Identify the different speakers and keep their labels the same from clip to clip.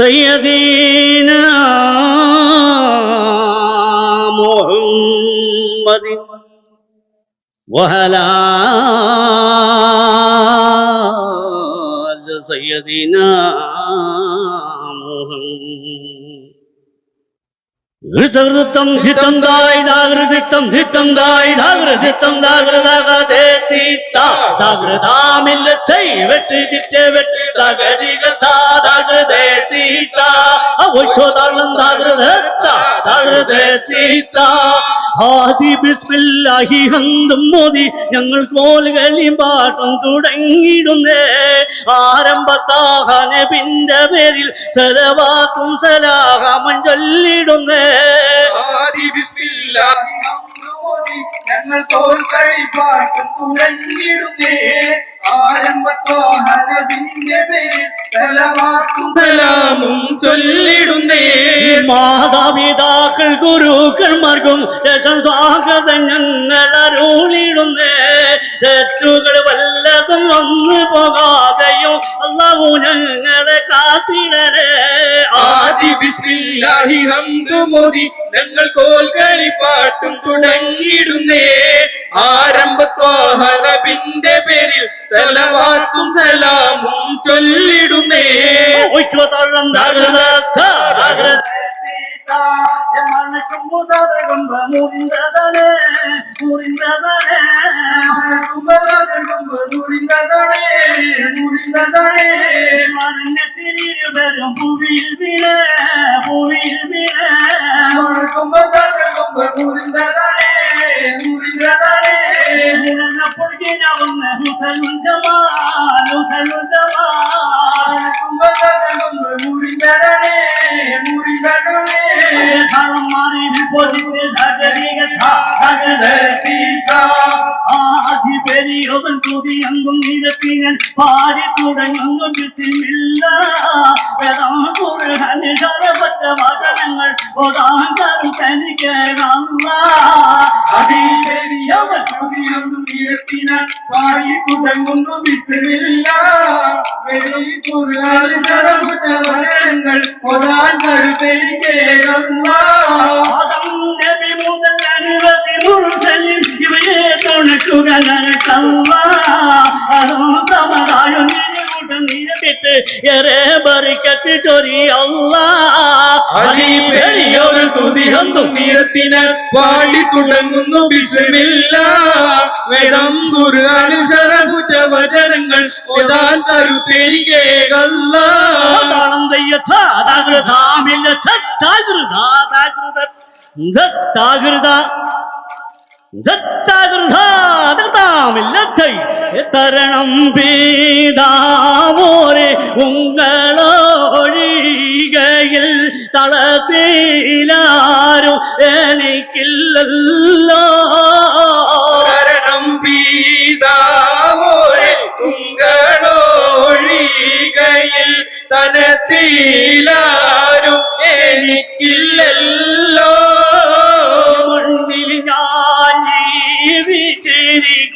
Speaker 1: سيدنا محمد. آل سيدنا Ritham ധിത്തം thy ദാകൃതിത്തം ധിത്തം thy ദാകൃതിത്തം ദാകൃതേ തീത്ത ദാകൃതാമില്ലത്തൈ വെട്ട് ചിറ്റ വെട്ട് ദാകൃതേ തീത്ത ഒച്ചോ താളം ദാകൃത ദാകൃതേ തീത്ത ആദി ബിസ്മില്ലാഹി ഹന്തും മോദി ഞങ്ങൾ കോലുകളിയും പാട്ടും തുടങ്ങിയിടുന്നേ ആരംഭത്താഹനബിന്റെ പേരിൽ സലവാത്തും സലാഹമൻ ചൊല്ലിടുന്നേ
Speaker 2: ആദി ബിസ്മില്ലാഹി ഹംദുമോദി ഞങ്ങൾ തോൽ കഴിപ്പാട്ടും സലാമും ചൊല്ലിടുന്നേ.
Speaker 1: മാതാപിതാക്കൾ ഗുരുക്കന്മാർക്കും ശേഷം സ്വാഗതം ഞങ്ങൾ അരുളിടുന്നേ. തെറ്റുകൾ വല്ലതും വന്നു പോകാതെയും അള്ളാഹു ഞങ്ങളെ കാത്തിടരേ.
Speaker 2: ആദി ബിസ്മില്ലാഹി ഹംദുമോദി ഞങ്ങൾ കോൽകളി പാട്ടും തുടങ്ങിയിടുന്നേ. ആരംഭത്തോഹരബിന്റെ പേരിൽ സലവാത്തും സലാമും ചൊല്ലിടുന്നേ.
Speaker 1: മുറിന്തതേ മരണത്തിരിവരും പാടി തുടങ്ങുന്നു ബിസിമില്ല വേദം കുറുഹന് ശരപറ്റ വചനങ്ങൾ ഒതാൻ കരു തനിക്ക്
Speaker 2: തുടങ്ങുന്നു വിത്തില്ല ഒരാൾ കരുതലിക്കേറുന്ന
Speaker 1: ആദം നബി ഏറെ ബറിക്കത്ത് ചൊരി
Speaker 2: വലിയൊരു സ്തുതിയൊന്നും തീരത്തിന് പാടി തുടങ്ങുന്നു വിഷമില്ല. വേദം ഗുരുവാനും ശരകുറ്റ വചനങ്ങൾ ഒതാൻ
Speaker 1: തെയ്യത്ത താകൃതാമില്ല താകൃത താകൃത താകൃത തരണം പീതാവോരെ ഉങ്ങളൊഴികയിൽ തളത്തിലാരോ എനിക്കില്ലല്ലോ.
Speaker 2: തരണം പീതാവോരെ തുങ്കളൊഴികയിൽ തനത്തിലാരും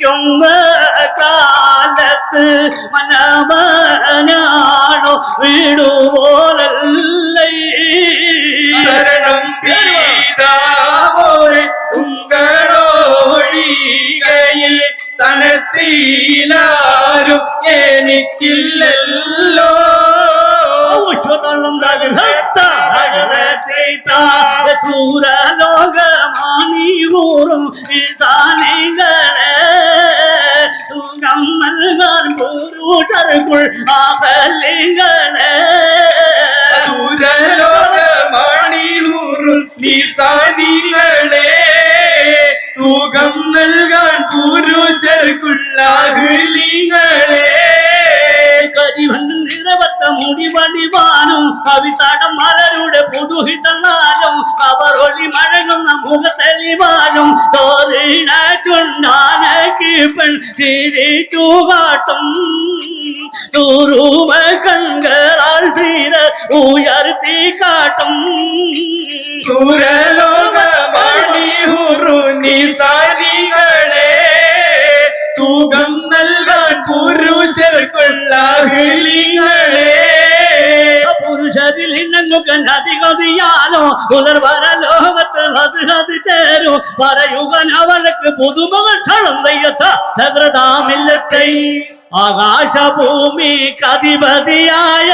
Speaker 1: ജീവിച്ചിരിക്കുന്ന കാലത്ത് മനമനാണോ വീടുപോലല്ലേ
Speaker 2: പീതാവോരെ തുങ്കളൊഴികയിൽ തനത്തിലാരും എനിക്കില്ലല്ലോ.
Speaker 1: സൂരലോകമാണിയൂറും സാനികളെ സുഖം പുരുഷർക്കുൾ ആഹലികളെ
Speaker 2: സുരലോകമാണിയൂറും നിസാനികളെ സുഖം നൽകാൻ പുരുഷർക്കുള്ള അഹ്ലിങ്ങളെ
Speaker 1: കരിവണ്ണും നിറവത്ത മുടി വടിവാനും മലരുടെ പുതുഹിതന്നാലും അവർ ഒളി മഴങ്ങുന്ന മുഖത്തെളിവാലും ചുണ്ടാനക്ക് പെൺ ചിരിച്ചു കാട്ടും തൂറുമ കൺകളാൽ സീര ഉയർത്തി കാട്ടും.
Speaker 2: സൂരലോകണി ഹുറു നിസാരികളെ സുഖം നൽകാൻ പുരുഷർക്കുള്ള അഹ്ലിങ്ങളെ
Speaker 1: പുരുഷരിൽ നിന്നു അധികതിയാലോ ഉലർവര ലോകത്തിൽ അത് ചേരും. പറയുവൻ അവൾക്ക് പുതുമകൾ തളന്തയ്യത്ത തകൃതാമില്ലത്തെ ആകാശഭൂമി കതിപതിയായ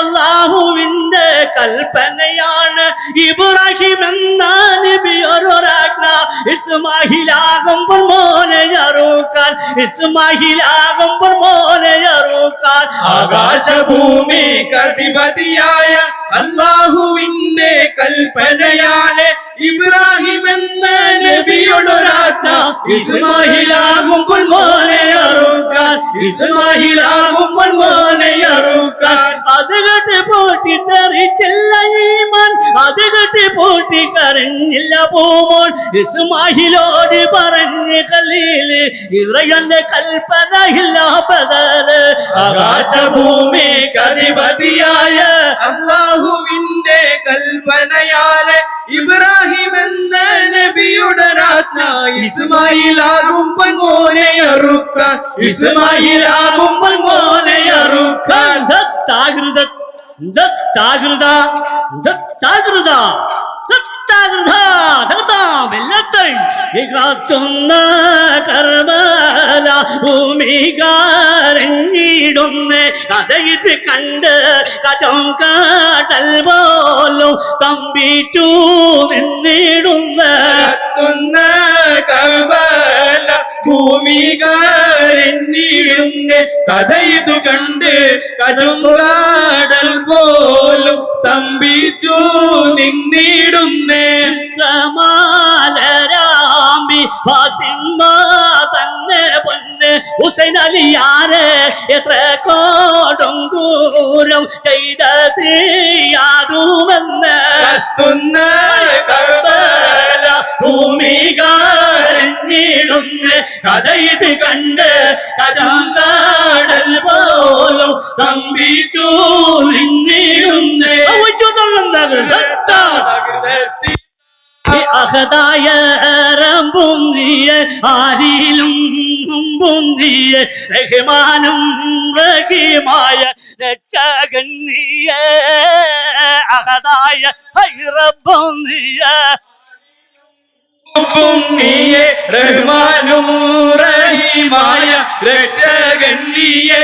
Speaker 1: അള്ളാഹുവിന്റെ കൽപ്പനയാണ്. ഇബ്രാഹിം എന്ന നബി ഒരു രാജ്ഞ. ഇസ്മാഹിലാകുമ്പോൾ മോനെ അറുക്കാൻ. ഇസ്മാഹിലാകുമ്പോൾ മോനെ അറുക്കാൻ.
Speaker 2: ആകാശഭൂമി കതിപതിയായ അള്ളാഹുവിന്റെ കൽപ്പനയാലെ ഇബ്രാഹിം എന്ന
Speaker 1: അറുക്കാൻ. അറുക്കാൻ. അത് കെട്ട് പൂട്ടി തെറിച്ചില്ല ഈമാൻ. അത് കെട്ട് പൂട്ടി കരഞ്ഞില്ല പൂമോൻ. ഇസ്മാഹിലോട് പറഞ്ഞ് കല്ലിൽ ഇറയന്റെ കൽപ്പന ഇല്ല ബദൽ.
Speaker 2: ആകാശഭൂമി കതിപതിയായ അള്ളാഹുവിന്റെ കൽപ്പനയാലെ ഇബ്രാഹിം ഇസ്മായിലാകുമ്പോൾ മോനെ അറുക്കാൻ
Speaker 1: ഇസ്മായിലാകുമ്പോൾ മോനെ അറുക്കാൻ ദത്താകൃത ദത്താകൃത ദത്താകൃത ദത്താകൃത ദത്താ വെല്ലത്തൈ കാത്തുന്ന കർമ്മല ഭൂമികാരഞ്ഞിടുന്ന് കഥയിത് കണ്ട് കഥം കാട്ടൽ പോലും തമ്പിറ്റു നിന്നിടുന്ന
Speaker 2: കത്തുന്ന കബല കഥയിതു കണ്ട് കടുങ്കാടൽ പോലും സ്തംഭിച്ചു നിന്നിടുന്നേ.
Speaker 1: സമാലരാമി ഫാത്തിമ തന്നെ പൊന്ന് ഹുസൈൻ അലിയാരെ എത്ര കോടും ദൂരം ചെയ്ത ശ്രീയാകുമെന്ന്
Speaker 2: കത്തുന്ന കർബല
Speaker 1: ഭൂമികാരഞ്ഞിടുന്ന് കഥ ഇത് കണ്ട് കഥാകാടൽ പോലും തമ്പിച്ചു നിന്നിടുന്ന്
Speaker 2: ഭൂമികാരഞ്ഞിടുന്ന
Speaker 1: അഹദായ റമ്പുന്തിയ ആരിലും മുമ്പുന്തിയ റഹ്മാനും റഹീമായ രക്ഷകന്നിയ അഹദായ ഹൈറബുന്തിയ
Speaker 2: നീയെ റഹ്മാനും റഹീമായ രക്ഷകൻ നീയേ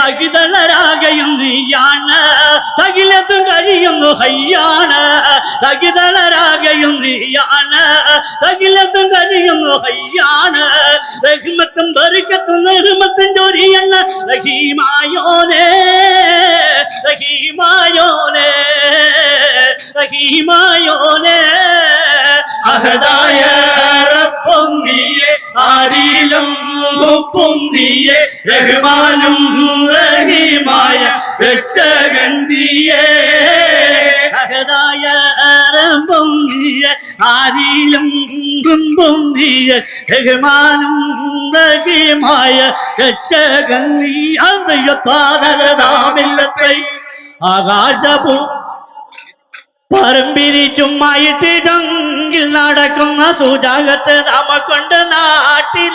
Speaker 1: സകിതളരാകയും നീയാണ് സകിലത്തും കഴിയുന്നു ഹയ്യാണ്. തകിതളരാകയും നീയാണ് തകിലത്തും കഴിയുന്നു ഹയ്യാണ്. റഹിമത്തും ബറിക്കത്തും നെഹ്മത്തും ജോലിയല്ല റഹീമായോനേ റഹീമായോനേ റഹീമായോനെ.
Speaker 2: അഹദായ റബ്ബും നീയെ ആരിലും ഉപ്പും നീയെ റഹ്മാനും റഹീമായ രക്ഷകൻ
Speaker 1: അഹദായ റബ്ബും നീയെ ആരിലും കുമ്പും നീയെ ബഹുമാനും റഹീമായ രക്ഷകൻ നീ അന്തയത്താരതാമില്ലത്തെ ആകാശപൂ പറമ്പിരിച്ചുമായിട്ട് ചങ്കിൽ നടക്കുന്ന സുജാകത്ത് നമുക്കുണ്ട് നാട്ടിൽ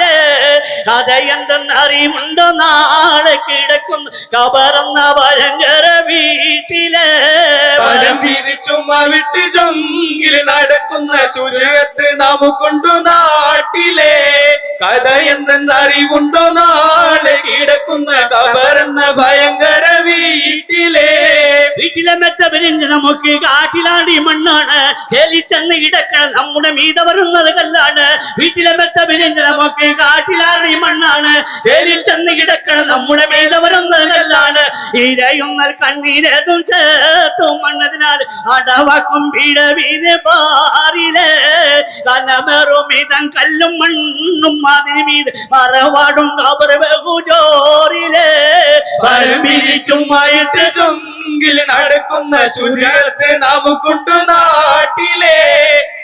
Speaker 1: അതെന്തെന്നറിയുമുണ്ടോ നാളെ കിടക്കുന്നു. കബറന്ന ഭയങ്കര വീട്ടിൽ.
Speaker 2: പരം പിരിച്ചും വിട്ട് ചൊങ്കിൽ നടക്കുന്ന ശുചിയത്ത് നമുക്കുണ്ടു നാട്ടിലെ കഥ എന്തെന്നറിവുണ്ടോ നാളെ കിടക്കുന്ന കബറെന്ന ഭയങ്കര
Speaker 1: മെത്ത പിരിഞ്ഞ് നമുക്ക് കാട്ടിലാടി മണ്ണാണ്. ചെന്ന് കിടക്കണം. നമ്മുടെ മീത വരുന്നത് കല്ലാണ്. വീട്ടിലെ മെത്ത പിരിഞ്ഞ് നമുക്ക് കാട്ടിലാടി മണ്ണാണ്. ചെന്ന് കിടക്കണം. നമ്മുടെ മീത വരുന്നത് കല്ലാണ്. ഇരയുന്നൽ കണ്ണീരതും ചേർത്തും മണ്ണതിനാൽ അടവക്കും പിഴ വീത് പാറിലെ. കലമേറും ഇതം കല്ലും മണ്ണും അതിന് മീത് മറവാടും കബർ ബഹുജോറിൽ
Speaker 2: പരമിരിച്ചുമായിട്ട് ചൊങ്കിൽ നടക്കുന്ന ശുചിയത്ത് നമുക്കുണ്ടു നാട്ടിലെ.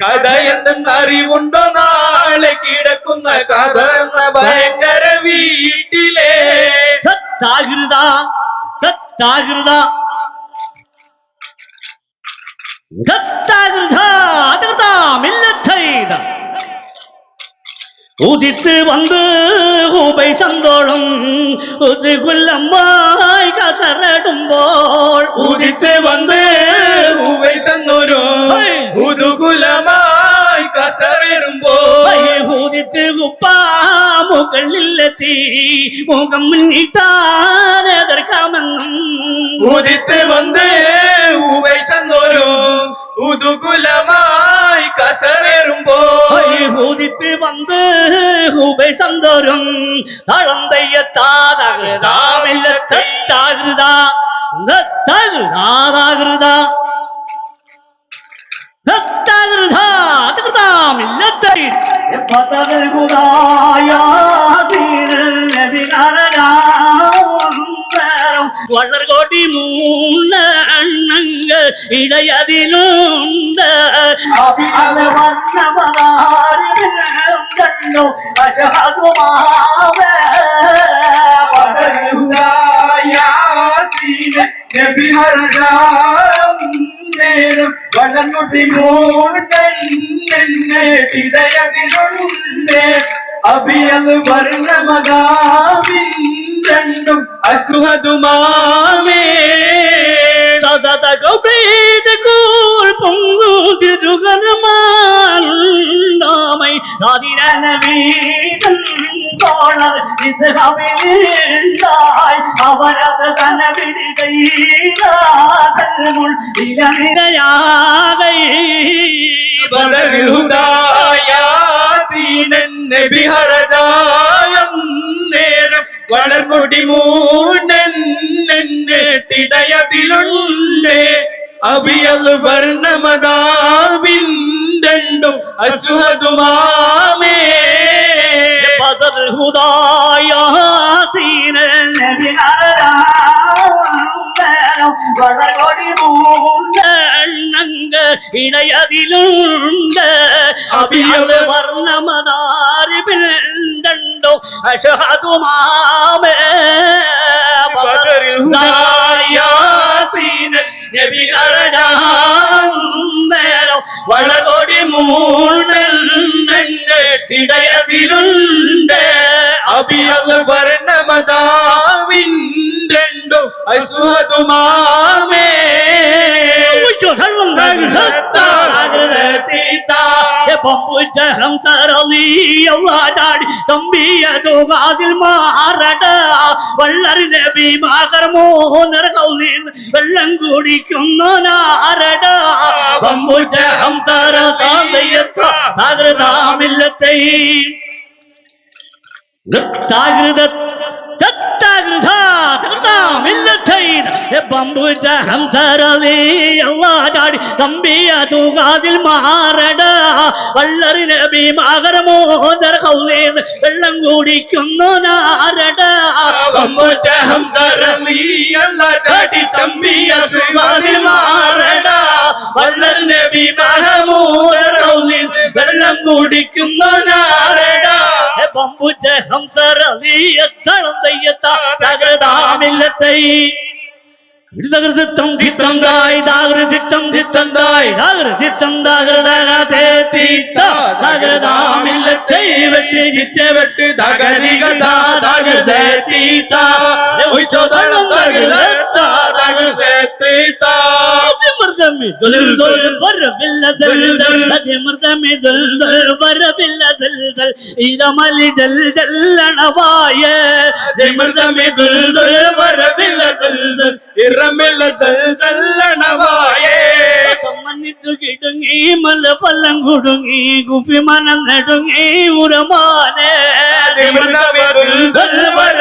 Speaker 2: കഥ എന്തെന്നറിവുണ്ടോ നാളെ കിടക്കുന്ന കഥ എന്ന ഭയങ്കര വീട്ടിലെ.
Speaker 1: സത്താകൃത സത്താകൃത സത്താകൃത உதித்து வந்து உபை சந்தோளும் உதுகுல்லம்மாய் கசரடும்போள்
Speaker 2: உதித்து வந்து உபை சந்தோரும் உதுகுலமாய் கசரிடும்போய்
Speaker 1: உதித்து உப்பா മുകളിലെത്തി മുഖം മുന്നിട്ടാനെതിർക്കാമെന്നും
Speaker 2: ഉദിത്ത് വന്ന് ഉവൈ സന്തോരോ ഉതുകുലമായി കസറേ
Speaker 1: உதித்து வந்து உபை சந்தோறும் தளந்தைய தாதாகிருதாமில்ல தத்தாகிருதா தாதாகிருதா. தத்தாகிருதா அதுகிருதாம் இல்லத்தை வளர்கோடி மூல அண்ணங்கள் இடையதிலும் வர்ணவரா കണ്ടു.
Speaker 2: വളർന്നുടി മൂടയതിലുണ്ട് അഭിയത് വർണമതാവിണ്ടും അസുഹതുമാമേ
Speaker 1: സതത കൗപീത കൂൾ പൊങ്ങു തിരുകരമാമൈ അതിരന വീതം തോളർ ഇസ്ഹവിലായി അവരത് തന വിടുകയിലാകൽമുൾ ഇലനിരയാകൈ
Speaker 2: നബി ഹറജായം നേരം വളർമുടി മൂന്നട്ടിടയതിലുണ്ട് അഭിയത്
Speaker 1: വർണമതാവിണ്ടും രണ്ടും അശ്വതുമാമേ. ഇണയതിലുണ്ട്. അഭിയവ വർണമതാരി ബിൽണ്ടോ അഷഹതുമാമേ നബിഹ
Speaker 2: അഭിയത് വർണമതാവിണ്ടും അസുഹതുമാമേ
Speaker 1: തമ്പിയതുകാതിൽ മാറട വള്ളറി നബി മാകർമോനർ കൗലിൽ വെള്ളം കുടിക്കുന്ന നാരട പമ്പുജ ഹംസര സാന്തയത്ര തകൃതാമില്ലത്തെ വെള്ളം കുടിക്കുന്നു നാരട
Speaker 2: ചാടി. തമ്പിയ സുവാതിൽ മാറട. വള്ളൽ നബി മഹമൂദറൗലിൽ വെള്ളം കുടിക്കുന്ന தீயத்தளம் தையத்தா தகதாமில்லத்தை திட்டம் திட்டந்தாய்
Speaker 1: தாகிரு திட்டம் திட்டந்தாய் தாகிரு திட்டம் தாகிருடே
Speaker 2: தீத்தா தாகிருதாமில்லத்தை வெற்றி நிச்சய வெட்டு தகதிகதா
Speaker 1: தாகிருதே தீத்தா. ஒய்ச்சோ மர்தமே சொல் சொல்
Speaker 2: வரவில்ல ஜல் ஜல் உரமான.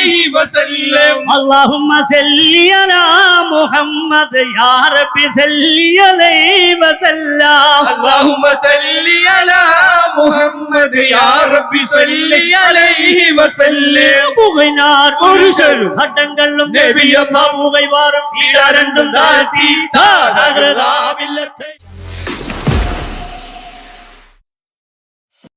Speaker 2: عليه وسلم
Speaker 1: اللهم صل على محمد يا رب صل عليه وسلم
Speaker 2: اللهم صل على محمد يا رب صل عليه وسلم
Speaker 1: புகைனார்
Speaker 2: ஒரு சொல்
Speaker 1: சட்டங்களும்
Speaker 2: நபியம்மா
Speaker 1: புகைவாரும்
Speaker 2: இரண்டும் தாழ்த்தி தாரகதாவில்லத்தை